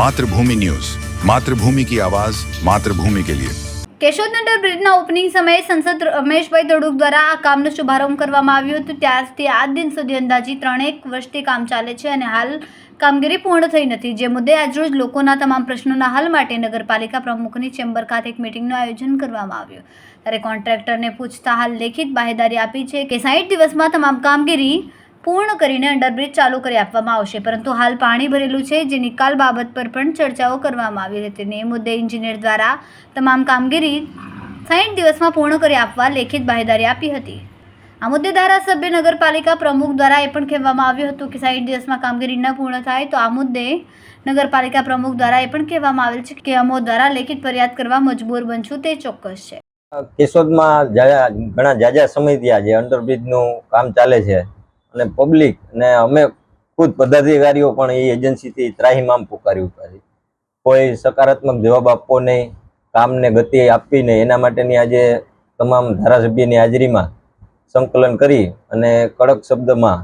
Mathrubhumi news Mathrubhumi કી આવાજ માતૃભૂમિ કે લિયે કેશોદનગર બ્રિજના ઓપનિંગ સમયે સંસદ રમેશભાઈ દોડુક દ્વારા આ કામનો શુભારંભ કરવામાં આવ્યો હતો. ત્યારથી આ દિન સુધી અંદાજી ત્રણેક વર્ષથી કામ ચાલે છે અને હાલ કામગીરી પૂર્ણ થઈ નથી. જે મુદ્દે આજરોજ લોકોના તમામ પ્રશ્નોના હલ માટે નગરપાલિકા પ્રમુખની ચેમ્બર ખાતે એક મિટિંગનું આયોજન કરવામાં આવ્યું. ત્યારે કોન્ટ્રાક્ટરને પૂછતા હાલ લેખિત બાહેદારી આપી છે કે સાઠ દિવસમાં તમામ કામગીરી પૂર્ણ કરીને અંડરબ્રિજ ચાલુ કરી આપવામાં આવશે. પરંતુ હાલ પાણી ભરેલું છે, જે નિકાલ બાબત પર પણ ચર્ચાઓ કરવામાં આવી હતી અને એ મુદ્દે એન્જિનિયર દ્વારા તમામ કામગીરી સાઠ દિવસમાં પૂર્ણ કરી આપવા લેખિત બાહેદારી આપી હતી. આ મુદ્દે ધારાસભ્ય નગરપાલિકા પ્રમુખ દ્વારા એ પણ કહેવામાં આવ્યું હતું કે સાઠ દિવસમાં કામગીરી ન પૂર્ણ થાય તો આ મુદ્દે નગરપાલિકા પ્રમુખ દ્વારા એ પણ કહેવામાં આવેલ છે કે અમો દ્વારા લેખિત ફરિયાદ કરવા મજબૂર બનશું તે ચોક્કસ છે. કેશોદમાં ઘણા જાજા સમયથી આ જે અંડરબ્રિજનું કામ ચાલે છે અને પબ્લિક ને અમે ખુદ પદાધિકારીઓ પણ એ એજન્સીથી ત્રાહીમામ પુકારી ઉપાડી કોઈ સકારાત્મક જવાબ આપવો નહીં, કામને ગતિ આપવી નહીં. એના માટેની આજે તમામ ધારાસભ્યની હાજરીમાં સંકલન કરી અને કડક શબ્દમાં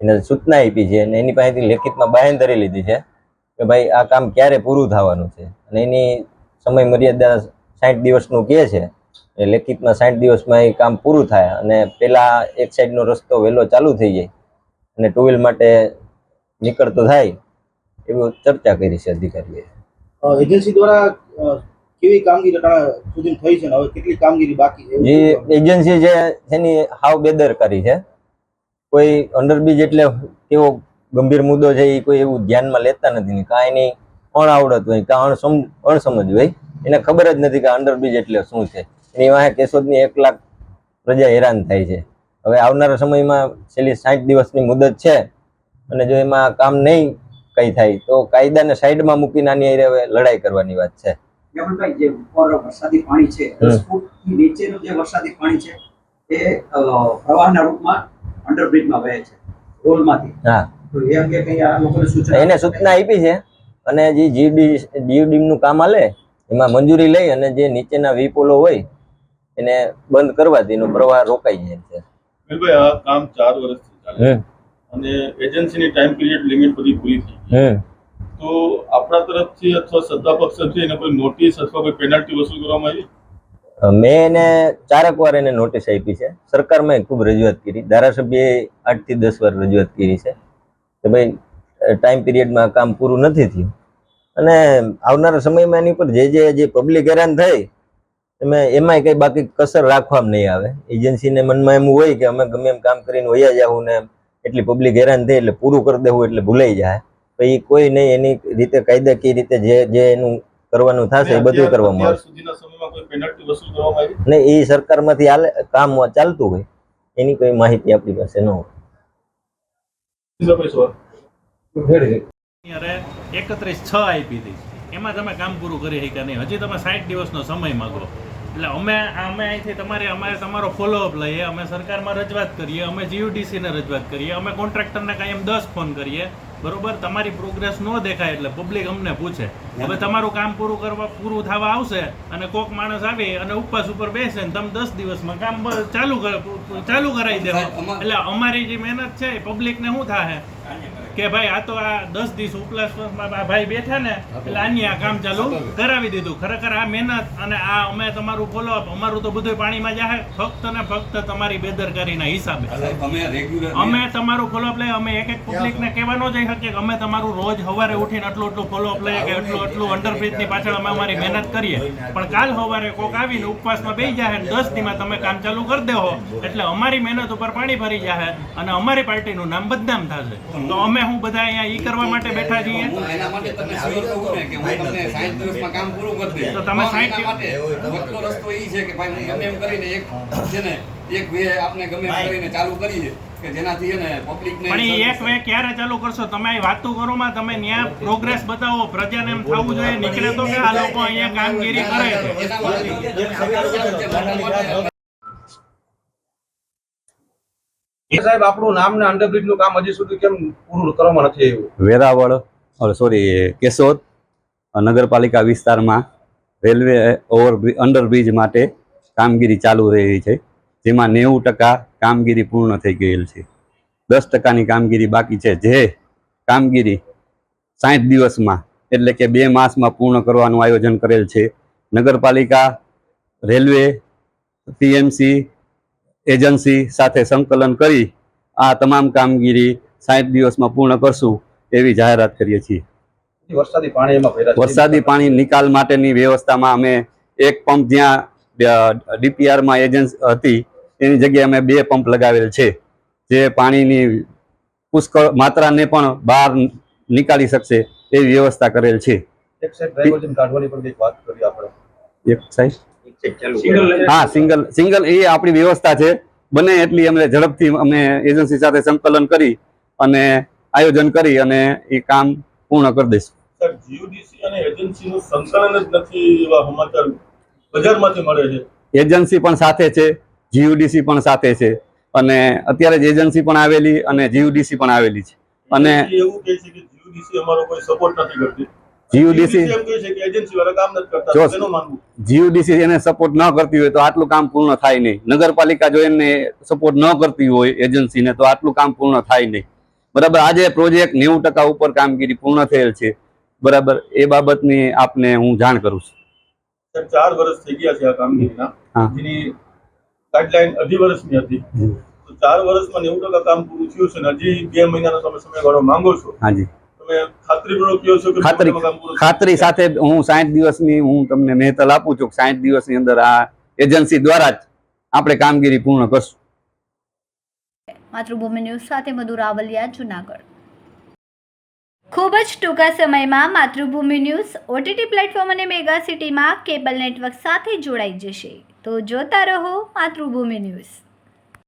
એને સૂચના આપી છે અને એની પાસેથી લેખિતમાં બાહેંધરી લીધી છે કે ભાઈ આ કામ ક્યારે પૂરું થવાનું છે. અને એની સમય મર્યાદા સાઠ દિવસનું કહે છે. એ લેખિતમાં સાઠ દિવસમાં એ કામ પૂરું થાય અને પેલા એક સાઈડનો રસ્તો વહેલો ચાલુ થઈ જાય અને ટુ વ્હીલ માટે નીકળતો થાય એવી ચર્ચા કરી છે અધિકારીએ. એજન્સી દ્વારા કેવી કામગીરી સુધી થઈ છે હવે કેટલી કામગીરી બાકી છે? જે એજન્સી છે એની હાવ બેદરકારી છે. કોઈ અંડરબ્રિજ એટલે કેવો ગંભીર મુદ્દો છે એ કોઈ એવું ધ્યાનમાં લેતા નથી ને કાંઈ એની અણઆવડત હોય કાં અણસમ અણસમજ હોય. એને ખબર જ નથી કે અંડરબ્રિજ એટલે શું છે. એની વાહે કેશોદની એક લાખ પ્રજા હેરાન થાય છે. હવે આવનારા સમયમાં છેલ્લી સાઠ દિવસની મુદત છે અને જો એમાં કામ નહીં કઈ થાય તો કાયદાને સાઈડમાં મૂકીને આની હવે લડાઈ કરવાની વાત છે. જે વરસાદી પાણી છે હમ. દસ ફૂટથી નીચેનું જે વરસાદી પાણી છે એ પ્રવાહના રૂપમાં અંડરબ્રિજમાં વહે છે હા. એને સૂચના આપી છે અને જે જીડી જીયુડીનું કામ હાલે એમાં મંજૂરી લઈ અને જે નીચેના વીપોલો હોય એને બંધ કરવાથી એનો પ્રવાહ રોકાઈ જાય છે. ભાઈ આ કામ ચાર વર્ષથી ચાલે અને એજન્સીની ટાઈમ પીરિયડ લિમિટ બધી પૂરી થઈ તો આપણા તરફથી અથવા સત્તા પક્ષ તરફથી એને કોઈ નોટિસ અથવા કોઈ પેનલ્ટી વસૂલ કરવામાં આવી? મેં એને ચારક વાર એને નોટિસ આપી છે. સરકારમાં ખૂબ રજૂઆત કરી. ધારાસભ્યએ આઠથી દસ વાર રજૂઆત કરી છે કે ભાઈ ટાઈમ પીરિયડમાં કામ પૂરું નથી થયું. અને આવનારા સમયમાં એની ઉપર જે જે જે પબ્લિક હેરાન થઈ એમાં એમાંય કંઈ બાકી કસર રાખવામાં નહીં આવે. એજન્સીને મનમાં એમ હોય કે અમે ગમે એમ કામ કરીને વયા જાવું ને એટલી પબ્લિક હેરાન થઈ એટલે પૂરું કરી દેવું એટલે ભૂલાઈ જાય. તો એ કોઈ નહીં એની રીતે કાયદાકીય રીતે જે જે એનું કરવાનું થશે એ બધું કરવામાં આવશે. અત્યાર સુધીના સમયમાં કોઈ પેનલ્ટી વસૂલ કરવામાં આવી? ને એ સરકારમાંથી હાલે કામ ચાલતું હોય. એની કોઈ માહિતી આપણી પાસે ન હોય. એકત્રીસ છ આપી હતી એમાં તમે કામ પૂરું કરી શક્યા નહીં. હજી તમે સાઠ દિવસનો સમય માગો. એટલે અમે અમે અહીંથી તમારે અમારે તમારો ફોલોઅપ લઈએ અમે સરકારમાં રજૂઆત કરીએ અમે જીયુડીસીને રજૂઆત કરીએ અમે કોન્ટ્રાક્ટરને કાંઈ એમ દસ ફોન કરીએ બરોબર? તમારી પ્રોગ્રેસ ન દેખાય એટલે પબ્લિક અમને પૂછે. હવે તમારું કામ પૂરું કરવા પૂરું થવા આવશે અને કોક માણસ આવી અને ઉપવાસ ઉપર બેસે ને તમે દસ દિવસમાં કામ ચાલુ ચાલુ કરાવી દેવા એટલે અમારી જે મહેનત છે એ પબ્લિકને શું થાય કે ભાઈ આ તો આ દસ દિવસ ઉપલાસમાં આ ભાઈ બેઠા ને એટલે આની આ કામ ચાલુ કરાવી દીધું. ખરેખર આ મહેનત અને આ અમે તમારું ફોલોઅપ અમારું તો બધું પાણીમાં જાહે ફક્ત ને ફક્ત તમારી બેદરકારીના હિસાબે. અમે તમારું ફોલોઅપ લઈએ અમે એક એક પબ્લિકને કહેવા ન જઈ શકીએ કે અમે તમારું રોજ સવારે ઉઠીને આટલું આટલું ફોલોઅપ લઈએ કે એટલું આટલું અંડરબ્રિજની પાછળ અમે અમારી મહેનત કરીએ. પણ કાલ સવારે કોક આવીને ઉપવાસમાં બેસી જાય દસ દીમાં તમે કામ ચાલુ કરી દેવો એટલે અમારી મહેનત ઉપર પાણી ભરી જાય અને અમારી પાર્ટીનું નામ બદનામ થશે. તો અમે હું બધા અહીંયા ઈ કરવા માટે બેઠા છીએ? હું એના માટે તમને sure કહું ને કે હું તમને 60 દિવસમાં કામ પૂરું કરી દઈશ. તો તમે પણ 60 એના માટે વચલો રસ્તો ઈ છે કે ભાઈ ગમે એમ કરીને એક છે ને એક વે આપને ગમે એમ કરીને ચાલુ કરીએ કે જેનાથી છે ને પણ એક વે ક્યારે ચાલુ કરશો? તમે વાતો કરો માં તમે ન્યા પ્રોગ્રેસ બતાવો પ્રજાને એમ થવું જોઈએ નીકળે તો કે આ લોકો અહીંયા કામગીરી કરે? છે એના માટે જે સરકાર ચાલે છે, મોટા મોટા એ સાહેબ, આપણું નામ ને અંડરબ્રિજનું કામ હજી સુધી કેમ પૂરું કરવામાં નથી આવ્યું? વેરાવળ સોરી કેશોદ નગરપાલિકા વિસ્તારમાં રેલવે ઓવર અંડરબ્રિજ માટે કામગીરી ચાલુ રહી છે, જેમાં નેવું ટકા કામગીરી પૂર્ણ થઈ ગયેલ છે. દસ ટકાની કામગીરી બાકી છે. જે કામગીરી સાઠ દિવસમાં, એટલે કે બે માસમાં પૂર્ણ કરવાનું આયોજન કરેલ છે. નગરપાલિકા, રેલવે, પીએમસી એજન્સી સાથે સંકલન કરી આ તમામ કામગીરી સાઠ દિવસમાં પૂર્ણ કરશું એવી જાહેરાત કરીએ છીએ. વરસાદી પાણી. વરસાદી પાણી નિકાલ માટેની વ્યવસ્થામાં અમે એક પંપ જ્યાં ડીપીઆરમાં એજન્સી હતી એની જગ્યાએ અમે બે પંપ લગાવેલ છે. જે પાણીની પુષ્કળ માત્રાને પણ બહાર નીકાળી શકશે એવી વ્યવસ્થા કરેલ છે. એક સાઈડ ડાયવર્ઝન કાઢવાની પણ કંઈક વાત કરી આપણે. એક સાઈડ હા સિંગલ સિંગલ એ આપણી વ્યવસ્થા છે. બને એટલી અમે ઝડપથી અમે એજન્સી સાથે સંકલન કરી અને આયોજન કરી અને એ કામ પૂર્ણ કરી દઈશું. જીયુડીસી અને એજન્સીનું સંકલન જ નથી એવા સમાચાર બજારમાંથી મળે છે. એજન્સી પણ સાથે છે જીયુડીસી પણ સાથે છે. અને અત્યારે જ એજન્સી પણ આવેલી અને જીયુડીસી પણ આવેલી છે. અને એવું કહે છે કે જીયુડીસી અમારો કોઈ સપોર્ટ નથી કરતી. જીયુડીસી જીયુડીસી એને સપોર્ટ ન કરતી હોય તો આટલું કામ પૂર્ણ થાય નહીં. નગરપાલિકા જો એને સપોર્ટ ન કરતી હોય એજન્સીને તો આટલું કામ પૂર્ણ થાય નહીં. બરાબર આજે પ્રોજેક્ટ નેવું ટકા ઉપર કામગીરી પૂર્ણ થયેલ છે. બરાબર એ બાબતની આપને હું જાણ કરું છું. ચાર વર્ષ થઈ ગયા છે આ કામગીરીના. જેની ગાઈડલાઈન અઢી વર્ષની હતી. તો ચાર વર્ષમાં નેવું ટકા કામ પૂરું થયું છે હજી બે મહિનાનો તમે સમયગાળો માંગો છો. હાજી ખાતરી ખાતરી સાથે હું સાઠ દિવસની હું તમને મહેતલ આપું છું સાઠ દિવસની અંદર આ એજન્સી દ્વારા જ આપણે કામગીરી પૂર્ણ કરશું. માતૃભૂમિ ન્યૂઝ સાથે મધુ રાવલિયા જુનાગઢ. ખૂબ જ ટૂંકા સમયમાં માતૃભૂમિ ન્યૂઝ ઓટીટી પ્લેટફોર્મ અને મેગા સિટીમાં કેબલ નેટવર્ક સાથે જોડાઈ જશે. તો જોતા રહો માતૃભૂમિ ન્યૂઝ.